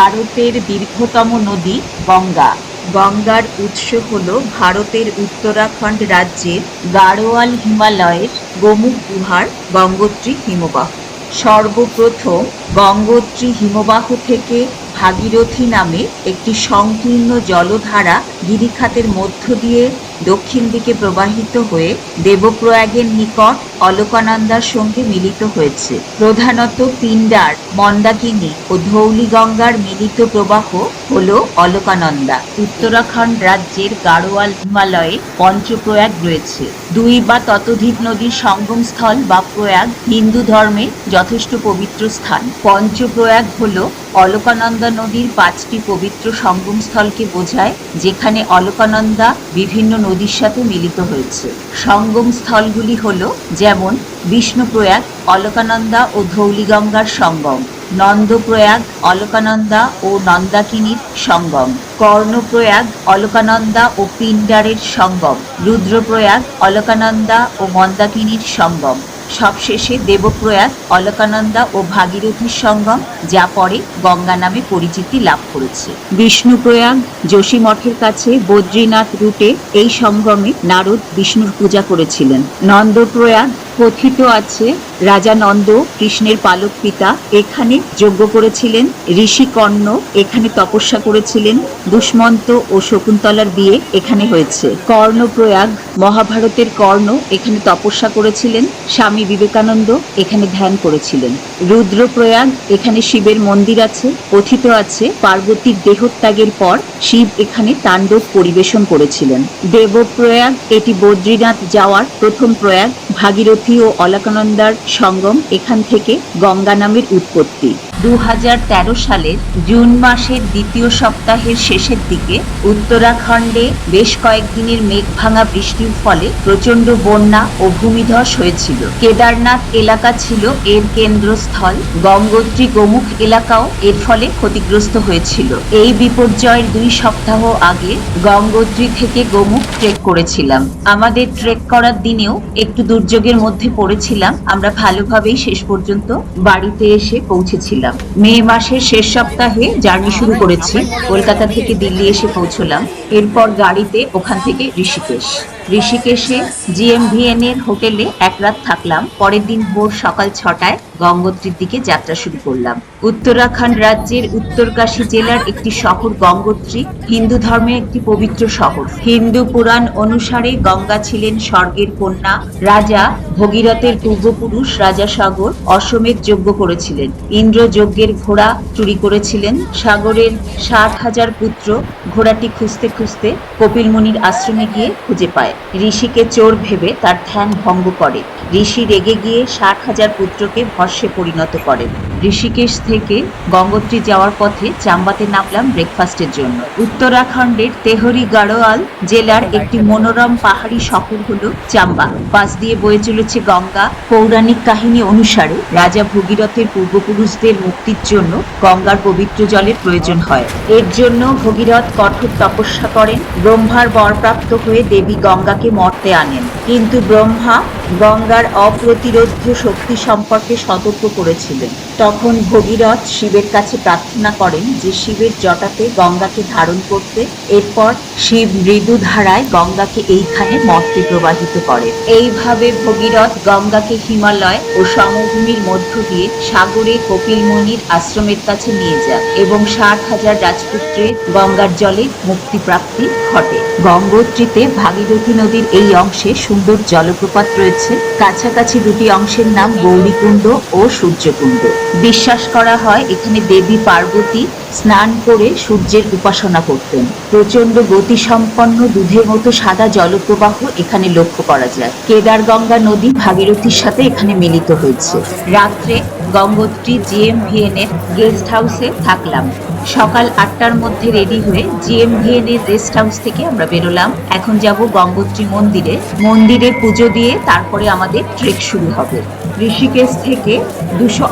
ভারতের দীর্ঘতম নদী গঙ্গা। গঙ্গার উৎস হল ভারতের উত্তরাখণ্ড রাজ্যের গাড়োয়াল হিমালয়ের গোমুখ গুহার গঙ্গোত্রী হিমবাহ। সর্বপ্রথম গঙ্গোত্রী হিমবাহ থেকে ভাগীরথী নামে একটি সংকীর্ণ জলধারা গিরিখাতের মধ্য দিয়ে দক্ষিণ দিকে প্রবাহিত হয়ে দেবপ্রয়াগের নিকট অলকানন্দার সঙ্গে মিলিত হয়েছে। প্রধানত পিণ্ডার, মন্দাকিনী ও ধৌলিগঙ্গার মিলিত প্রবাহ হল অলকানন্দা। উত্তরাখণ্ড রাজ্যের গাড়োয়াল হিমালয়ে পঞ্চপ্রয়াগ রয়েছে। দুই বা ততোধিক নদীর সঙ্গমস্থল বা প্রয়াগ হিন্দু ধর্মে যথেষ্ট পবিত্র স্থান। পঞ্চপ্রয়াগ হল অলকানন্দা নদীর পাঁচটি পবিত্র সঙ্গমস্থলকে বোঝায়, যেখানে অলকানন্দা বিভিন্ন নদীর সাথে মিলিত হয়েছে। সঙ্গম স্থলগুলি হল যেমন বিষ্ণুপ্রয়াগ, অলকানন্দা ও ধৌলিগঙ্গার সঙ্গম, নন্দপ্রয়াগ, অলকানন্দা ও নন্দাকিনীর সঙ্গম, কর্ণপ্রয়াগ, অলকানন্দা ও পিণ্ডারের সঙ্গম, রুদ্রপ্রয়াগ, অলকানন্দা ও মন্দাকিনীর সঙ্গম। সবশেষে দেবপ্রয়াগ, অলকানন্দা ও ভাগীরথীর সঙ্গম, যা পরে গঙ্গা নামে পরিচিতি লাভ করেছে। বিষ্ণুপ্রয়াগ, যোশী মঠের কাছে বদ্রীনাথ রুটে এই সঙ্গমে নারদ বিষ্ণুর পূজা করেছিলেন। নন্দপ্রয়াগ কথিত আছে, রাজা নন্দ, কৃষ্ণের পালক পিতা, এখানে যজ্ঞ করেছিলেন, ঋষি কর্ণ, এখানে তপস্যা করেছিলেন, দুষ্মন্ত ও শকুন্তলার বিয়ে এখানে হয়েছে। কর্ণপ্রয়াগ, মহাভারতের কর্ণ, এখানে তপস্যা করেছিলেন, স্বামী বিবেকানন্দ, এখানে ধ্যান করেছিলেন। রুদ্রপ্রয়াগ, এখানে শিবের মন্দির আছে, কথিত আছে, পার্বতীর দেহত্যাগের পর শিব এখানে তাণ্ডব পরিবেশন করেছিলেন। দেবপ্রয়াগ, এটি বদ্রীনাথ যাওয়ার প্রথম প্রয়াগ, ভাগীরথী ও অলকানন্দার সঙ্গম এখান থেকে গঙ্গা নামের উৎপত্তি। দু সালের জুন মাসের দ্বিতীয় সপ্তাহের শেষের দিকে উত্তরাখণ্ডে বেশ কয়েকদিনের মেঘ ভাঙা বৃষ্টির ফলে প্রচণ্ড বন্যা ও ভূমিধস হয়েছিল। কেদারনাথ এলাকা ছিল এর কেন্দ্রস্থল। গঙ্গোত্রী গোমুখ এলাকাও এর ফলে ক্ষতিগ্রস্ত হয়েছিল। এই বিপর্যয়ের দুই সপ্তাহ আগে গঙ্গোত্রী থেকে গোমুখ ট্রেক করেছিলাম। আমাদের ট্রেক করার দিনেও একটু দুর্যোগের মধ্যে পড়েছিলাম, আমরা ভালোভাবেই শেষ পর্যন্ত বাড়িতে এসে পৌঁছেছিলাম। মে মাসের শেষ সপ্তাহে জার্নি শুরু করেছি, কলকাতা থেকে দিল্লি এসে পৌঁছলাম, এরপর গাড়িতে ওখান থেকে ঋষিকেশ। ঋষিকেশে জিএমভিএন এর হোটেলে এক রাত থাকলাম। পরের দিন ভোর সকাল ছটায় গঙ্গোত্রীর দিকে যাত্রা শুরু করলাম। উত্তরাখণ্ড রাজ্যের উত্তরকাশী জেলার একটি শহর গঙ্গোত্রী, হিন্দু ধর্মের একটি পবিত্র শহর। হিন্দু পুরাণ অনুসারে গঙ্গা ছিলেন স্বর্গের কন্যা। রাজা ভগীরথের পূর্বপুরুষ রাজা সাগর অশ্বমেধ যজ্ঞ করেছিলেন। ইন্দ্র যজ্ঞের ঘোড়া চুরি করেছিলেন। সাগরের ষাট হাজার পুত্র ঘোড়াটি খুঁজতে খুঁজতে কপিল মুনির আশ্রমে গিয়ে খুঁজে পায়। ঋষিকে চোর ভেবে তার ধ্যান ভঙ্গ করে। ঋষি রেগে গিয়ে ষাট হাজার পুত্রকে ভস্যে পরিণত করেন ঋষিকেশ থেকে গঙ্গোত্রী যাওয়ার পথে চাম্বাতে নামলাম ব্রেকফাস্টের জন্য। উত্তরাখণ্ডের তেহরি গাড়োয়াল জেলার একটি মনোরম পাহাড়ি শহর হল চাম্বা। পাশ দিয়ে বয়ে চলেছে গঙ্গা। পৌরাণিক কাহিনী অনুসারে রাজা ভগীরথের পূর্বপুরুষদের মুক্তির জন্য গঙ্গার পবিত্র জলের প্রয়োজন হয়। এর জন্য ভগীরথ কঠোর তপস্যা করেন। ব্রহ্মার বরপ্রাপ্ত হয়ে দেবী গঙ্গাকে মর্তে আনেন। কিন্তু ব্রহ্মা গঙ্গার অপ্রতিরোধ্য শক্তি সম্পর্কে সতর্ক করেছিলেন। তখন ভগীরথ শিবের কাছে প্রার্থনা করেন যে শিবের জটাতে গঙ্গাকে ধারণ করতে, এরপর শিব মৃদু ধারায় গঙ্গাকে এইখানে মর্তে প্রবাহিত করে। এইভাবে ভগীরথ গঙ্গাকে হিমালয় ও সমভূমির মধ্য দিয়ে সাগরে কপিল মুনির আশ্রমের কাছে নিয়ে যান এবং ষাট হাজার রাজপুত্রের গঙ্গার জলে মুক্তিপ্রাপ্তি ঘটে। গঙ্গোত্রীতে ভাগীরথী নদীর এই অংশে সুন্দর জলপ্রপাত রয়েছে। কাছাকাছি দুটি অংশের নাম গৌরীকুণ্ড ও সূর্যকুণ্ড। বিশ্বাস করা হয় এখানে দেবী পার্বতী স্নান করে সূর্যের উপাসনা করতেন। প্রচণ্ড গতিসম্পন্ন দুধের মতো সাদা জলপ্রবাহ এখানে লক্ষ্য করা যায়। কেদার গঙ্গা নদী ভাগীরথীর সাথে এখানে মিলিত হয়েছে। রাত্রে গঙ্গোত্রী জিএমভিএন এর গেস্ট হাউসে থাকলাম। সকাল আটটার মধ্যে রেডি হয়ে জিএমভিএন এর রেস্ট হাউস থেকে আমরা বেরোলাম। এখন যাব গঙ্গোত্রী মন্দিরে। মন্দিরে পুজো দিয়ে তারপরে আমাদের ট্রেক শুরু হবে। ঋষিকেশ থেকে দুশো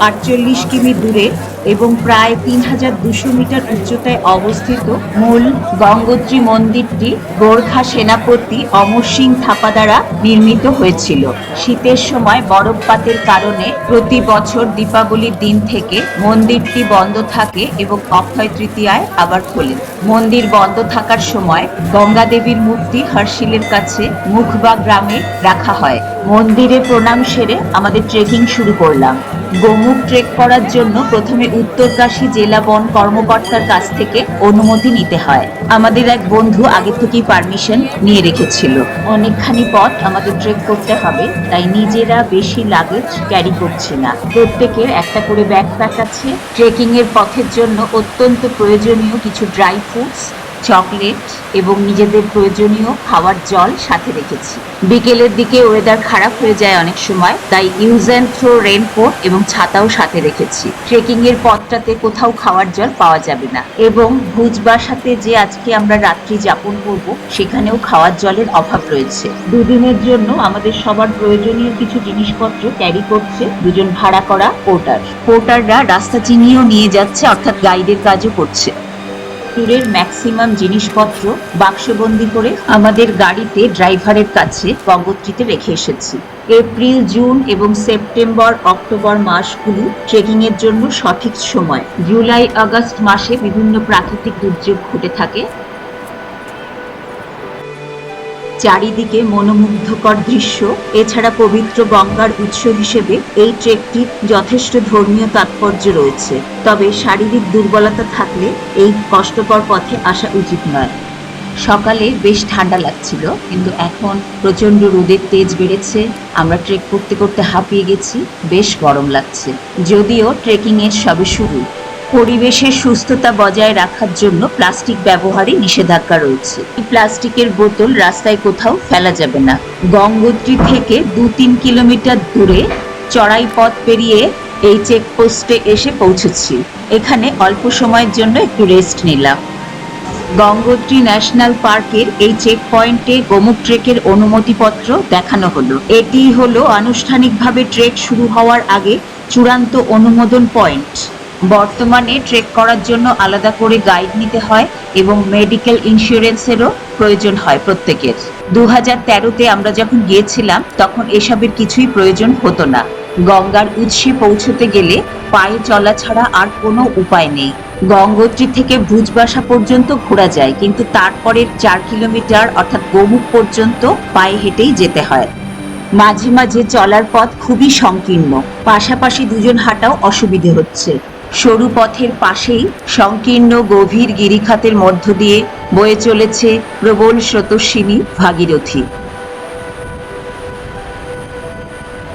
কিমি দূরে এবং প্রায় তিন হাজার দুশো মিটার উচ্চতায় অবস্থিত মূল গঙ্গোত্রী মন্দিরটি গোর্খা সেনাপতি অমর সিং থাপা দ্বারা নির্মিত হয়েছিল। শীতের সময় বরফপাতের কারণে প্রতি বছর দীপাবলির দিন থেকে মন্দিরটি বন্ধ থাকে এবং অক্ষয় তৃতীয়ায় আবার খোলে। মন্দির বন্ধ থাকার সময় গঙ্গা দেবীর মূর্তি হর্ষিলের কাছে মুখবা গ্রামে রাখা হয়। মন্দিরে প্রণাম সেরে আমাদের ট্রেকিং শুরু করলাম। গোমুখ ট্রেক করার জন্য প্রথমে উত্তরকাশী জেলা বন কর্মকর্তার কাছ থেকে অনুমতি নিতে হয়। আমাদের এক বন্ধু আগে থেকেই পারমিশন নিয়ে রেখেছিল। অনেকখানি পথ আমাদের ট্রেক করতে হবে, তাই নিজেরা বেশি লাগেজ ক্যারি করছি না। প্রত্যেকের একটা করে ব্যাকপ্যাক আছে। ট্রেকিং এর পথের জন্য অত্যন্ত প্রয়োজনীয় কিছু ড্রাই ফ্রুটস চকলেট এবং নিজেদের প্রয়োজনীয় খাওয়ার জল সাথে রেখেছি। বিকেলের দিকে ওয়েদার খারাপ হয়ে যায় অনেক সময়, তাই ইউজ অ্যান্ড থ্রো রেনকোট এবং ছাতাও সাথে রেখেছি। ট্রেকিং এর পথটাতে কোথাও খাওয়ার জল পাওয়া যাবে না। এবং ভুজ ভুজবাসাতে যে আজকে আমরা রাত্রি যাপন করব, সেখানেও খাওয়ার জলের অভাব রয়েছে। দুদিনের জন্য আমাদের সবার প্রয়োজনীয় কিছু জিনিসপত্র ক্যারি করছে দুজন ভাড়া করা পোর্টার পোর্টাররা রাস্তা চিনিয়েও নিয়ে যাচ্ছে, অর্থাৎ গাইডের কাজও করছে। ট্যুরের ম্যাক্সিমাম জিনিসপত্র বাক্সবন্দি করে আমাদের গাড়িতে ড্রাইভারের কাছে গঙ্গোত্রীতে রেখে এসেছি। এপ্রিল, জুন এবং সেপ্টেম্বর, অক্টোবর মাসগুলি ট্রেকিং এর জন্য সঠিক সময়। জুলাই, আগস্ট মাসে বিভিন্ন প্রাকৃতিক দুর্যোগ ঘটে থাকে। চারিদিকে মনোমুগ্ধকর দৃশ্য, এছাড়া পবিত্র গঙ্গার উৎস হিসেবে এই ট্রেকটির যথেষ্ট ধর্মীয় তাৎপর্য রয়েছে। তবে শারীরিক দুর্বলতা থাকলে এই কষ্টকর পথে আসা উচিত নয়। সকালে বেশ ঠান্ডা লাগছিল, কিন্তু এখন প্রচণ্ড রোদের তেজ বেড়েছে। আমরা ট্রেক করতে করতে হাঁপিয়ে গেছি, বেশ গরম লাগছে। যদিও ট্রেকিং এর সবে শুরু। পরিবেশের সুস্থতা বজায় রাখার জন্য প্লাস্টিক ব্যবহারে নিষেধাজ্ঞা রয়েছে। প্লাস্টিকের বোতল রাস্তায় কোথাও ফেলা যাবে না। গঙ্গোত্রী থেকে দু তিন কিলোমিটার দূরে চড়াই পথ পেরিয়ে এই চেকপোস্টে এসে পৌঁছেছি। এখানে অল্প সময়ের জন্য একটু রেস্ট নিলাম। গঙ্গোত্রী ন্যাশনাল পার্কের এই চেক পয়েন্টে গোমুখ ট্রেকের অনুমতিপত্র দেখানো হলো। এটি হলো আনুষ্ঠানিকভাবে ট্রেক শুরু হওয়ার আগে চূড়ান্ত অনুমোদন পয়েন্ট। বর্তমানে ট্রেক করার জন্য আলাদা করে গাইড নিতে হয় এবং মেডিকেল ইন্স্যুরেন্সেরও প্রয়োজন হয় প্রত্যেকের। দু হাজার তেরোতে আমরা যখন গিয়েছিলাম, তখন এসবের কিছুই প্রয়োজন হতো না। গঙ্গার উৎসে পৌঁছতে গেলে পায়ে চলা ছাড়া আর কোনো উপায় নেই। গঙ্গোত্রী থেকে ভুজবাসা পর্যন্ত ঘোরা যায়, কিন্তু তারপরের চার কিলোমিটার অর্থাৎ গোমুখ পর্যন্ত পায়ে হেঁটেই যেতে হয়। মাঝে মাঝে চলার পথ খুবই সংকীর্ণ। পাশাপাশি দুজন হাঁটাও অসুবিধে হচ্ছে। সরু পথের পাশেই সংকীর্ণ গভীর গিরিখাতের মধ্য দিয়ে বয়ে চলেছে প্রবল স্রোতস্বিনী ভাগীরথী।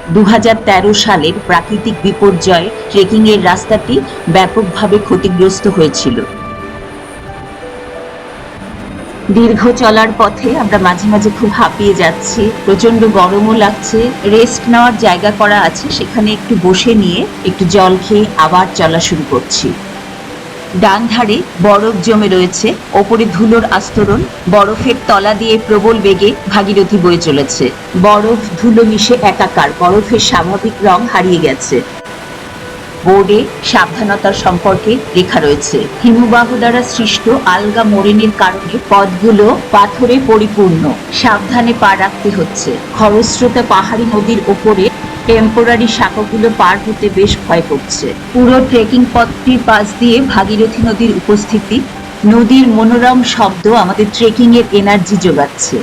দু হাজার তেরো সালের প্রাকৃতিক বিপর্যয়ে ট্রেকিংয়ের রাস্তাটি ব্যাপকভাবে ক্ষতিগ্রস্ত হয়েছিল। দীর্ঘ চলার পথে আমরা মাঝে মাঝে খুব হাঁপিয়ে যাচ্ছি প্রচণ্ড গরমও লাগছে রেস্ট নেওয়ার জায়গা করা আছে, সেখানে একটু বসে নিয়ে একটু জল খেয়ে আবার চলা শুরু করছি। ডান ধারে বরফ জমে রয়েছে, ওপরে ধুলোর আস্তরণ, বরফের তলা দিয়ে প্রবল বেগে ভাগীরথী বয়ে চলেছে। বরফ, ধুলো মিশে একাকার, বরফের স্বাভাবিক রং হারিয়ে গেছে। বোর্ডে সাবধানতার সম্পর্কে লেখা রয়েছে। হিমবাহ দ্বারা সৃষ্ট আলগা মোরেনের কারণে পথগুলো পাথরে পরিপূর্ণ। সাবধানে পা রাখতে হচ্ছে। খরস্রোতা পাহাড়ি নদীর ওপরে টেম্পোরারি শাখাগুলো পার হতে বেশ ভয় করছে। পুরো ট্রেকিং পথটির পাশ দিয়ে ভাগীরথী নদীর উপস্থিতি। নদীর মনোরম শব্দ আমাদের ট্রেকিং এর এনার্জি যোগাচ্ছে।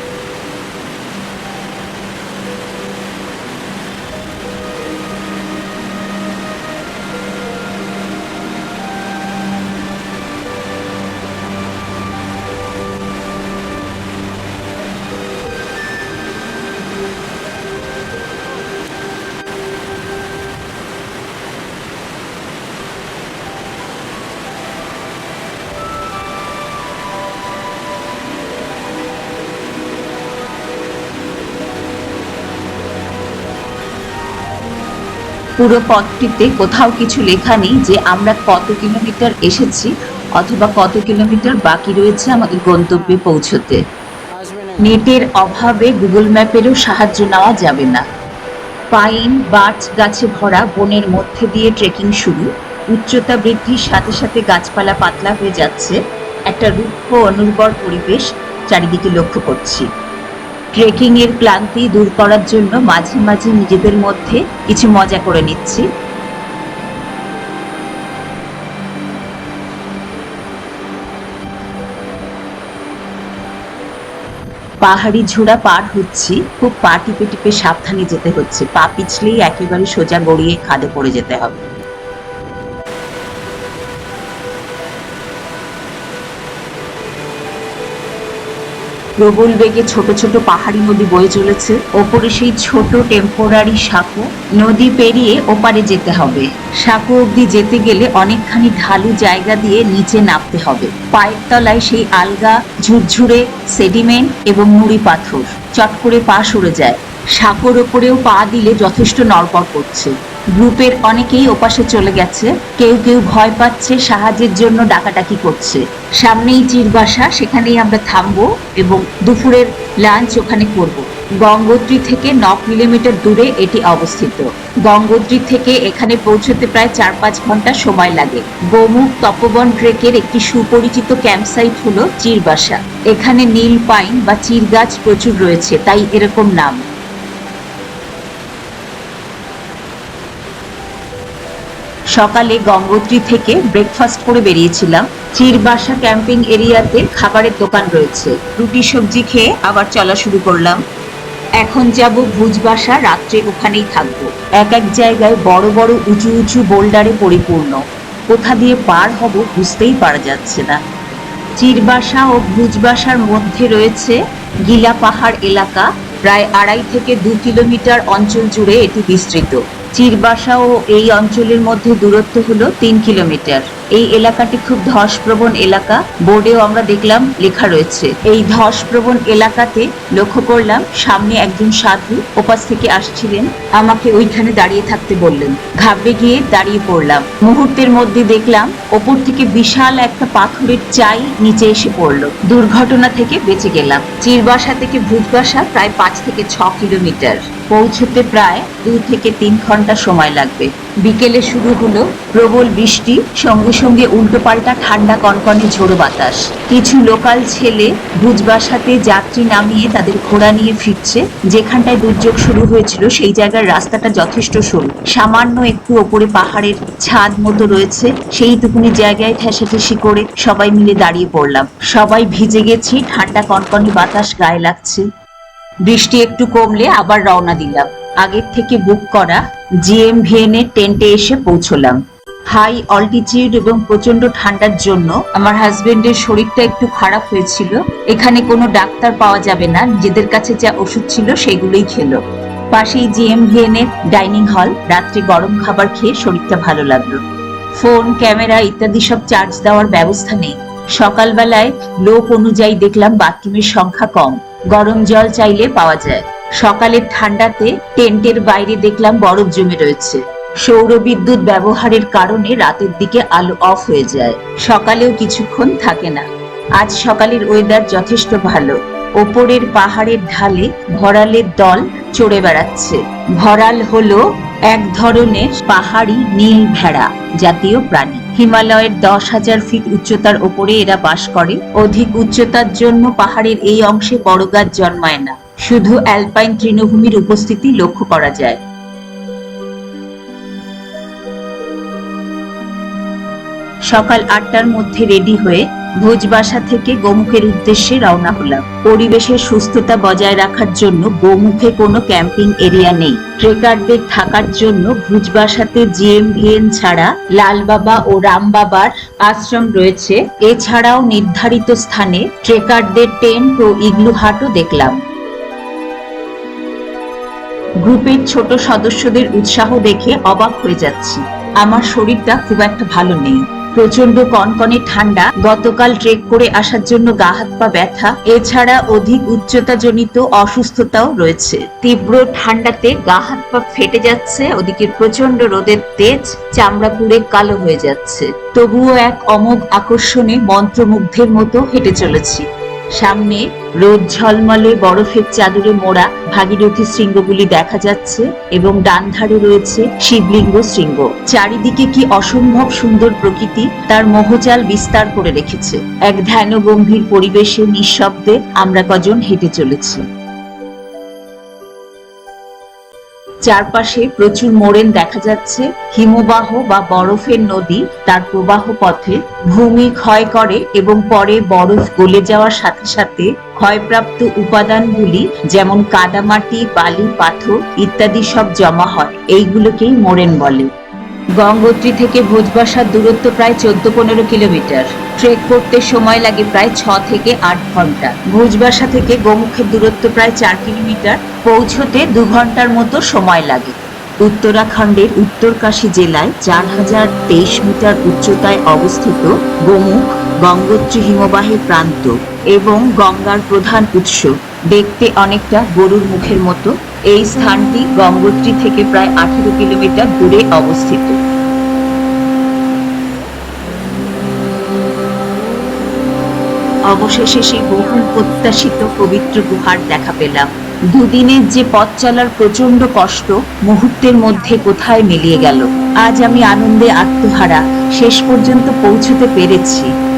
পুরো পথটিতে কোথাও কিছু লেখা নেই যে আমরা কত কিলোমিটার এসেছি অথবা কত কিলোমিটার বাকি রয়েছে আমাদের গন্তব্যে পৌঁছতে। নেটের অভাবে গুগল ম্যাপেরও সাহায্য নেওয়া যাবে না। পাইন, বার্চ গাছে ভরা বনের মধ্যে দিয়ে ট্রেকিং শুরু। উচ্চতা বৃদ্ধির সাথে সাথে গাছপালা পাতলা হয়ে যাচ্ছে। একটা রুক্ষ অনুর্বর পরিবেশ চারিদিকে লক্ষ্য করছি। ট্রেকিং এর ক্লান্তি দূর করার জন্য মাঝে মাঝে নিজেদের মধ্যে কিছু মজা করে নিচ্ছি। পাহাড়ি ঝোড়া পার হচ্ছি, খুব পা টিপে টিপে সাবধানে যেতে হচ্ছে। পা পিছলেই একেবারে সোজা গড়িয়ে খাদে পড়ে যেতে হবে। প্রবল বেগে ছোট ছোট পাহাড়ি নদী বয়ে চলেছে। ওপরে সেই ছোট টেম্পোরারি সাঁকো, নদী পেরিয়ে ওপারে যেতে হবে। সাঁকো অব্দি যেতে গেলে অনেকখানি ঢালু জায়গা দিয়ে নিচে নামতে হবে। পায়ের তলায় সেই আলগা, ঝুরঝুরে সেডিমেন্ট এবং নুড়ি পাথর চট করে পা সরে যায়। সাঁকোর ওপরেও পা দিলে যথেষ্ট নড়বড় করছে। গ্রুপের অনেকেই ওপাশে চলে গেছে। কেউ কেউ ভয় পাচ্ছে সাহায্যের জন্য ডাকাডাকি করছে। সামনেই চিরবাসা সেখানেই আমরা থামবো এবং দুপুরের লাঞ্চ ওখানে করব। গঙ্গোত্রী থেকে ন কিলোমিটার দূরে এটি অবস্থিত। গঙ্গোত্রী থেকে এখানে পৌঁছতে প্রায় চার পাঁচ ঘণ্টা সময় লাগে। গোমুখ তপবন ট্রেকের একটি সুপরিচিত ক্যাম্পসাইট হলো চিরবাসা এখানে নীল পাইন বা চির গাছ প্রচুর রয়েছে, তাই এরকম নাম। সকালে গঙ্গোত্রী থেকে ব্রেকফাস্ট করে বেরিয়েছিলাম। চিরবাসা ক্যাম্পিং এরিয়াতে খাবারের দোকান রয়েছে। রুটি, সবজি খেয়ে আবার চলা শুরু করলাম। এখন যাব ভুজবাসা রাত্রে ওখানেই থাকব। এক এক জায়গায় বড় বড় উঁচু উঁচু বোল্ডারে পরিপূর্ণ। কোথা দিয়ে পার হব বুঝতেই পারা যাচ্ছে না। চিরবাসা ও ভুজবাসার মধ্যে রয়েছে গিলা পাহাড় এলাকা। প্রায় আড়াই থেকে দু কিলোমিটার অঞ্চল জুড়ে এটি বিস্তৃত। চিরবাসা ও এই অঞ্চলের মধ্যে দূরত্ব হল তিন কিলোমিটার। এই এলাকাটি খুব ধসপ্রবণ এলাকা। বোর্ডেও আমরা দেখলাম লেখা রয়েছে। এই ধসপ্রবণ এলাকাতে লক্ষ্য করলাম, সামনে একজন সাধু ওপাশ থেকে আসছিলেন। আমাকে ওইখানে দাঁড়িয়ে থাকতে বললেন। ঘাবড়ে গিয়ে দাঁড়িয়ে পড়লাম। মুহূর্তের মধ্যে দেখলাম, ওপর থেকে বিশাল একটা পাথরের চাই নিচে এসে পড়ল। দুর্ঘটনা থেকে বেঁচে গেলাম। চিরবাসা থেকে ভুজবাসা প্রায় পাঁচ থেকে ছ কিলোমিটার। পৌঁছতে প্রায় দু থেকে তিন ঘণ্টা সময় লাগবে। বিকেলে শুরু হলো প্রবল বৃষ্টি, সঙ্গে সঙ্গে উল্টো পাল্টা ঠান্ডা কনকনে ঝোড়ো বাতাস। কিছু লোকাল ছেলে ভুজবাসাতে যাত্রী নামিয়ে তাদের ঘোড়া নিয়ে ফিরছে। যেখানটায় দুর্যোগ শুরু হয়েছিল, সেই জায়গার রাস্তাটা যথেষ্ট সরু। সামান্য একটু ওপরে পাহাড়ের ছাদ মতো রয়েছে। সেইটুকুনি জায়গায় ঠেসাঠেসি করে সবাই মিলে দাঁড়িয়ে পড়লাম। সবাই ভিজে গেছি, ঠান্ডা কনকনে বাতাস গায়ে লাগছে। বৃষ্টি একটু কমলে আবার রওনা দিলাম। আগের থেকে বুক করা জিএমভিএন এর টেন্টে এসে পৌঁছলাম। হাই অল্টিটিউড এবং প্রচণ্ড ঠান্ডার জন্য আমার হাজবেন্ডের শরীরটা একটু খারাপ হয়েছিল। এখানে কোনো ডাক্তার পাওয়া যাবে না, নিজেদের কাছে যা ওষুধ ছিল সেগুলোই খেলো। পাশেই জিএমভিএন এর ডাইনিং হল রাত্রে গরম খাবার খেয়ে শরীরটা ভালো লাগল। ফোন ক্যামেরা ইত্যাদি সব চার্জ দেওয়ার ব্যবস্থা নেই। সকালবেলায় লোক অনুযায়ী দেখলাম বাথরুমের সংখ্যা কম। গরম জল চাইলে পাওয়া যায়। সকালের ঠান্ডাতে টেন্টের বাইরে দেখলাম বরফ জমে রয়েছে। সৌর বিদ্যুৎ ব্যবহারের কারণে রাতের দিকে আলো অফ হয়ে যায়। সকালেও কিছুক্ষণ থাকে না। আজ সকালের ওয়েদার যথেষ্ট ভালো। ওপরের পাহাড়ের ঢালে ভরালের দল চড়ে বেড়াচ্ছে। ভরাল হলো এক ধরনের পাহাড়ি নীল ভেড়া, জাতীয় প্রাণী। হিমালয়ের দশ হাজার ফিট উচ্চতার ওপরে এরা বাস করে। অধিক উচ্চতার জন্য পাহাড়ের এই অংশে বড় গাছ জন্মায় না। শুধু অ্যালপাইন তৃণভূমির উপস্থিতি লক্ষ্য করা যায়। সকাল আটটার মধ্যে রেডি হয়ে ভোজবাসা থেকে গোমুখের উদ্দেশ্যে রওনা হলাম। পরিবেশের সুস্থতা বজায় রাখার জন্য গোমুখে কোনো ক্যাম্পিং এরিয়া নেই। ট্রেকারদের থাকার জন্য ভুজবাসাতে জিএমভিএন ছাড়া লালবাবা ও রামবাবার আশ্রম রয়েছে। এছাড়াও নির্ধারিত স্থানে ট্রেকারদের টেন্ট ও ইগলু হাটও দেখলাম। গ্রুপের ছোট সদস্যদের উৎসাহ দেখে অবাক হয়ে যাচ্ছি। আমার শরীরটা খুব একটা ভালো নেই। প্রচণ্ড কনকনে ঠান্ডা। গতকাল ট্রেক করে আসার জন্য গা হাত পা ব্যথা। এছাড়া অধিক উচ্চতা জনিত অসুস্থতাও রয়েছে। তীব্র ঠান্ডাতে গা হাত পা ফেটে যাচ্ছে। ওদিকে প্রচণ্ড রোদের তেজ। চামড়া পুড়ে কালো হয়ে যাচ্ছে। তবুও এক অমোঘ আকর্ষণে মন্ত্রমুগ্ধের মতো হেঁটে চলেছি। সামনে রোদ ঝলমলে বরফের চাদরে মোড়া ভাগীরথী শৃঙ্গগুলি দেখা যাচ্ছে এবং ডান ধারে রয়েছে শিবলিঙ্গ শৃঙ্গ। চারিদিকে কি অসম্ভব সুন্দর প্রকৃতি তার মোহজাল বিস্তার করে রেখেছে। এক ধ্যান গম্ভীর পরিবেশে নিঃশব্দে আমরা কজন হেঁটে চলেছি। চারপাশে প্রচুর মোড়েন দেখা যাচ্ছে। হিমবাহ বা বরফের নদী তার প্রবাহ পথে ভূমি ক্ষয় করে এবং পরে বরফ গলে যাওয়ার সাথে সাথে ক্ষয়প্রাপ্ত উপাদানগুলি যেমন কাদামাটি, বালি, পাথর ইত্যাদি সব জমা হয়। এইগুলোকেই মোড়েন বলে। গঙ্গোত্রী থেকে ভোজবাসার দূরত্ব প্রায় চোদ্দ পনেরো কিলোমিটার। ট্রেক করতে সময় লাগে প্রায় ছ থেকে আট ঘণ্টা। ভোজবাসা থেকে গোমুখের দূরত্ব প্রায় চার কিলোমিটার। পৌঁছতে দু ঘণ্টার মতো সময় লাগে। উত্তরাখণ্ডের উত্তরকাশী জেলায় চার হাজার তেইশ মিটার উচ্চতায় অবস্থিত গোমুখ গঙ্গোত্রী হিমবাহের প্রান্ত এবং গঙ্গার প্রধান উৎস। দেখতে অনেকটা গরুর মুখের মতো। এই স্থানটি গঙ্গোত্রী থেকে প্রায় আঠেরো কিলোমিটার দূরে অবস্থিত। অবশেষে সেই বহুল প্রত্যাশিত পবিত্র গুহার দেখা পেলাম। দুদিনের যে পথ চলার প্রচণ্ড কষ্ট মুহূর্তের মধ্যে কোথায় মিলিয়ে গেল? আজ আমি আনন্দে আত্মহারা। শেষ পর্যন্ত পৌঁছতে পেরেছি।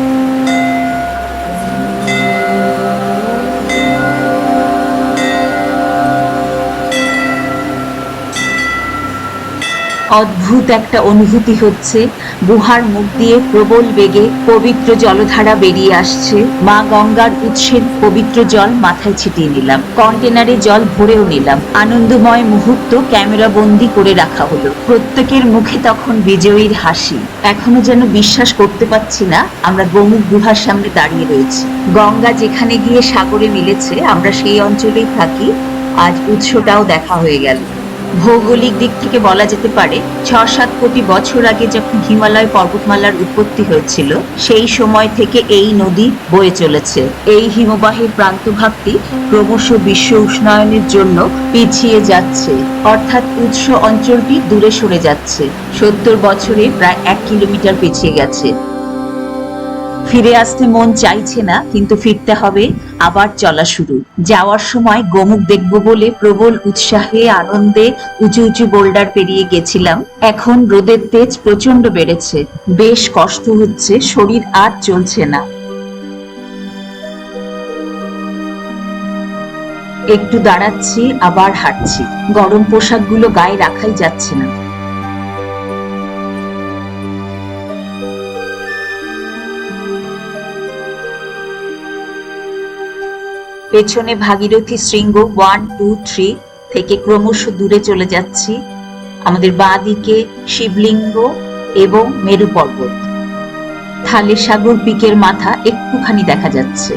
অদ্ভুত একটা অনুভূতি হচ্ছে। গুহার মুখ দিয়ে প্রবল বেগে পবিত্র জলধারা বেরিয়ে আসছে। মা গঙ্গার উৎসের পবিত্র জল মাথায় ছিটিয়ে নিলাম। কন্টেনারে জল ভরেও নিলাম। আনন্দময় মুহূর্ত ক্যামেরা বন্দি করে রাখা হলো। প্রত্যেকের মুখে তখন বিজয়ীর হাসি। এখনও যেন বিশ্বাস করতে পারছি না, আমরা গোমুখ গুহার সামনে দাঁড়িয়ে রয়েছি। গঙ্গা যেখানে গিয়ে সাগরে মিলেছে, আমরা সেই অঞ্চলেই থাকি। আজ উৎসটাও দেখা হয়ে গেল। ভৌগোলিক দিক থেকে বলা যেতে পারে ছ সাত কোটি বছর আগে যখন হিমালয় পর্বতমালার উৎপত্তি হয়েছিল, সেই সময় থেকে এই নদী বয়ে চলেছে। এই হিমবাহের প্রান্তভাগটি ক্রমশ বিশ্ব উষ্ণায়নের জন্য পিছিয়ে যাচ্ছে। অর্থাৎ উৎস অঞ্চলটি দূরে সরে যাচ্ছে। সত্তর বছরে প্রায় এক কিলোমিটার পিছিয়ে গেছে। ফিরে আসতে মন চাইছে না, কিন্তু ফিরতে হবে। আবার চলা শুরু। যাওয়ার সময় গোমুখ দেখব বলে প্রবল উৎসাহে, আনন্দে উঁচু উঁচু বোল্ডার পেরিয়ে গেছিলাম। এখন রোদের তেজ প্রচণ্ড বেড়েছে। বেশ কষ্ট হচ্ছে, শরীর আর চলছে না। একটু দাঁড়াচ্ছি, আবার হাঁটছি। গরম পোশাকগুলো গায়ে রাখাই যাচ্ছে না। পেছনে ভাগীরথী শৃঙ্গ ওয়ান টু থ্রি থেকে ক্রমশ দূরে চলে যাচ্ছি। আমাদের বাঁ দিকে শিবলিঙ্গ এবং মেরু পর্বত থালে সাগর পিকের মাথা একটুখানি দেখা যাচ্ছে।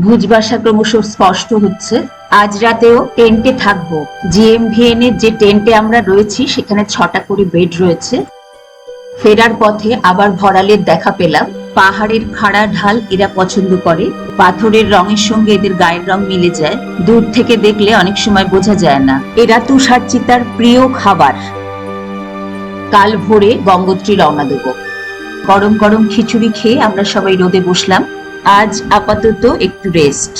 ভুজবাসা ক্রমশ স্পষ্ট হচ্ছে। আজ রাতেও টেন্টে থাকব। জিএমভিএন এর যে টেন্টে আমরা রয়েছি, সেখানে ছটা করে বেড রয়েছে। ফেরার পথে আবার ভরালের দেখা পেলাম। পাহাড়ের খাড়া ঢাল এরা পছন্দ করে। পাথরের রঙের সঙ্গে এদের গায়ের রং মিলে যায়। দূর থেকে দেখলে অনেক সময় বোঝা যায় না। এরা তুষার চিতার প্রিয় খাবার। কাল ভোরে গঙ্গোত্রী রওনা দেব। গরম গরম খিচুড়ি খেয়ে আমরা সবাই রোদে বসলাম। আজ আপাতত একটু রেস্ট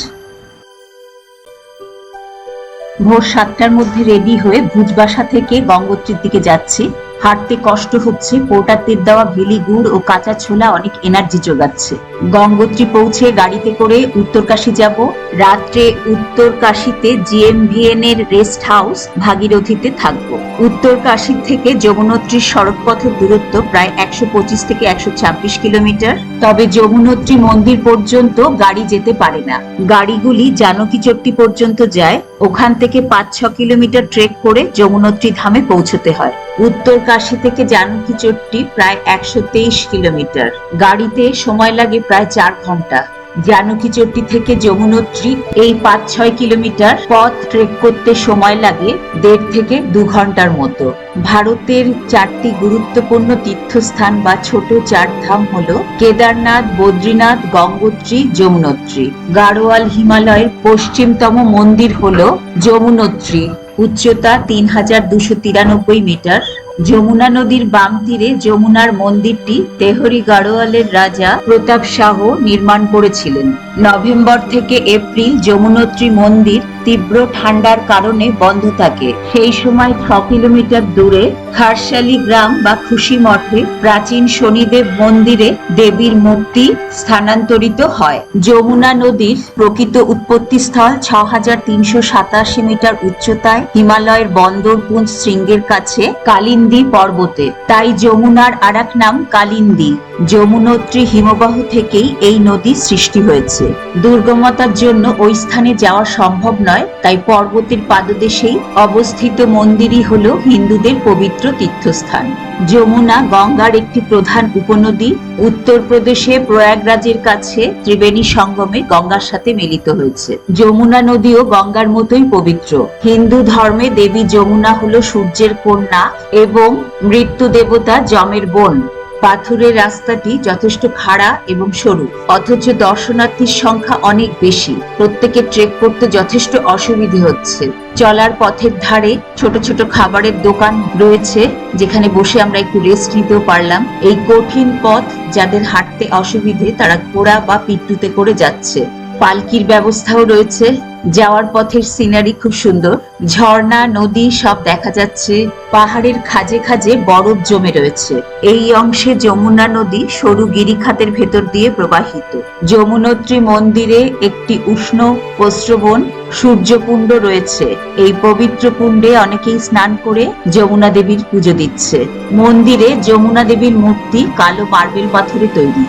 ভোর সাতটার মধ্যে রেডি হয়ে ভুজবাসা থেকে গঙ্গোত্রীর দিকে যাচ্ছি। হাঁটতে কষ্ট হচ্ছে পোটাতের দেওয়া ভেলি গুড় ও কাঁচা ছোলা অনেক এনার্জি যোগাচ্ছে। গঙ্গোত্রী পৌঁছে গাড়িতে করে উত্তরকাশী যাব। রাত্রে উত্তরকাশীতে জিএমভিএন এর রেস্ট হাউস ভাগীরথীতে থাকব। উত্তরকাশী থেকে যমুনোত্রীর সড়ক পথের দূরত্ব প্রায় একশো পঁচিশ থেকে একশো ছাব্বিশ কিলোমিটার। তবে যমুনোত্রী মন্দির পর্যন্ত গাড়ি যেতে পারে না। গাড়িগুলি জানকী চট্টি পর্যন্ত যায়। ওখান থেকে পাঁচ ছ কিলোমিটার ট্রেক করে যমুনোত্রী ধামে পৌঁছতে হয়। উত্তর কাশী থেকে জানকী চট্টি প্রায় একশো তেইশ কিলোমিটার। গাড়িতে সময় লাগে প্রায় চার ঘণ্টা। জানকী চট্টি থেকে যমুনোত্রী এই পাঁচ ছয় কিলোমিটার পথ ট্রেক করতে সময় লাগে দেড় থেকে দু ঘণ্টার মতো। ভারতের চারটি গুরুত্বপূর্ণ তীর্থস্থান বা ছোট চার ধাম হল কেদারনাথ, বদ্রীনাথ, গঙ্গোত্রী, যমুনোত্রী। গাড়োয়াল হিমালয়ের পশ্চিমতম মন্দির হল যমুনোত্রী। উচ্চতা তিন হাজার দুশো তিরানব্বই মিটার। যমুনা নদীর বাম তীরে যমুনার মন্দিরটি তেহরি গাড়োয়ালের রাজা প্রতাপ শাহ নির্মাণ করেছিলেন। নভেম্বর থেকে এপ্রিল যমুনোত্রী মন্দির তীব্র ঠান্ডার কারণে বন্ধ থাকে। সেই সময় ছ কিলোমিটার দূরে খারশালি গ্রাম বা খুশি মঠে প্রাচীন শনিদেব মন্দিরে দেবীর মূর্তি স্থানান্তরিত হয়। যমুনা নদীর প্রকৃত উৎপত্তিস্থল ছ হাজার তিনশো সাতাশি মিটার উচ্চতায় হিমালয়ের বন্দরপুঞ্জ শৃঙ্গের কাছে কালিন্দী পর্বতে, তাই যমুনার আরাক নাম কালিন্দী। যমুনোত্রী হিমবাহ থেকেই এই নদী সৃষ্টি হয়েছে। দুর্গমতার জন্য ওই স্থানে যাওয়া সম্ভব নয়, তাই পর্বতের পাদদেশেই অবস্থিত মন্দিরই হল হিন্দুদের পবিত্র তীর্থস্থান। যমুনা গঙ্গার একটি প্রধান উপনদী উত্তরপ্রদেশে প্রয়াগরাজের কাছে ত্রিবেণী সঙ্গমে গঙ্গার সাথে মিলিত হয়েছে। যমুনা নদীও গঙ্গার মতোই পবিত্র। হিন্দু ধর্মে দেবী যমুনা হল সূর্যের কন্যা এবং মৃত্যু দেবতা যমের বোন। পাথুরের রাস্তাটি যথেষ্ট খাড়া এবং সরু। অথচ দর্শনার্থীর সংখ্যা অনেক বেশি। প্রত্যেকে ট্রেক করতে যথেষ্ট অসুবিধে হচ্ছে। চলার পথের ধারে ছোট ছোট খাবারের দোকান রয়েছে, যেখানে বসে আমরা একটু রেস্ট নিতেও পারলাম। এই কঠিন পথ যাদের হাঁটতে অসুবিধে তারা ঘোড়া বা পিট্টুতে করে যাচ্ছে। পালকির ব্যবস্থাও রয়েছে। যাওয়ার পথের সিনারি খুব সুন্দর। ঝর্ণা, নদী, সব দেখা যাচ্ছে। পাহাড়ের খাজে খাজে বরফ জমে রয়েছে। এই অংশে যমুনা নদী সরু গিরিখাতের ভেতর দিয়ে প্রবাহিত। যমুনোত্রী মন্দিরে একটি উষ্ণ প্রস্রবণ সূর্যকুণ্ড রয়েছে। এই পবিত্র কুণ্ডে অনেকেই স্নান করে যমুনা দেবীর পুজো দিচ্ছে। মন্দিরে যমুনা দেবীর মূর্তি কালো মার্বেল পাথরে তৈরি।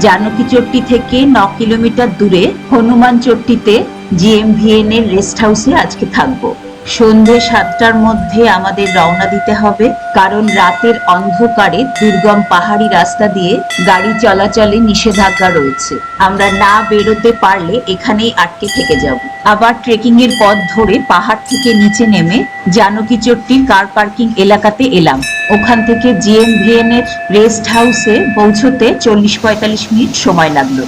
জানকী চট্টি থেকে ন কিলোমিটার দূরে হনুমান চট্টিতে জিএমভিএন এর রেস্ট হাউসে আজকে থাকব। সন্ধে সাতটার মধ্যে আমাদের রওনা দিতে হবে, কারণ রাতের অন্ধকারে দুর্গম পাহাড়ি রাস্তা দিয়ে গাড়ি চলাচলে নিষেধাজ্ঞা রয়েছে। আমরা না বেরোতে পারলে এখানেই আটকে থেকে যাব। আবার ট্রেকিং এর পথ ধরে পাহাড় থেকে নিচে নেমে জানকী চট্টির কার পার্কিং এলাকাতে এলাম। ওখান থেকে জিএমভিএন এর রেস্ট হাউসে পৌঁছতে চল্লিশ পঁয়তাল্লিশ মিনিট সময় লাগল।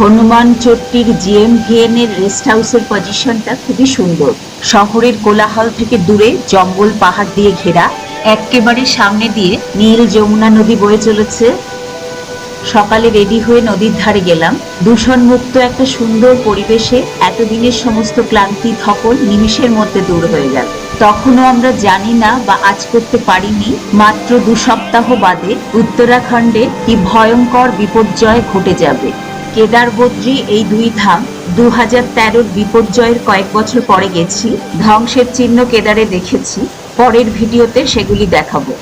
হনুমান চট্টির জিএমভিএন এর রেস্ট হাউসের পজিশনটা খুবই সুন্দর। শহরের কোলাহল থেকে দূরে জঙ্গল পাহাড় দিয়ে ঘেরা একেবারে সামনে দিয়ে নীল যমুনা নদী বয়ে চলেছে। সকালে রেডি হয়ে নদীর ধারে গেলাম। দূষণ মুক্ত একটা সুন্দর পরিবেশে এতদিনের সমস্ত ক্লান্তি থকল নিমিষের মধ্যে দূর হয়ে গেল। তখনও আমরা জানি না বা আজ করতে পারিনি, মাত্র দু সপ্তাহ বাদে উত্তরাখণ্ডে কি ভয়ঙ্কর বিপর্যয় ঘটে যাবে। কেদার বদ্রী এই দুই ধাম দু হাজার তেরোর বিপর্যয়ের কয়েক বছর পরে গেছি। ধ্বংসের চিহ্ন কেদারে দেখেছি। পরের ভিডিওতে সেগুলি দেখাবো।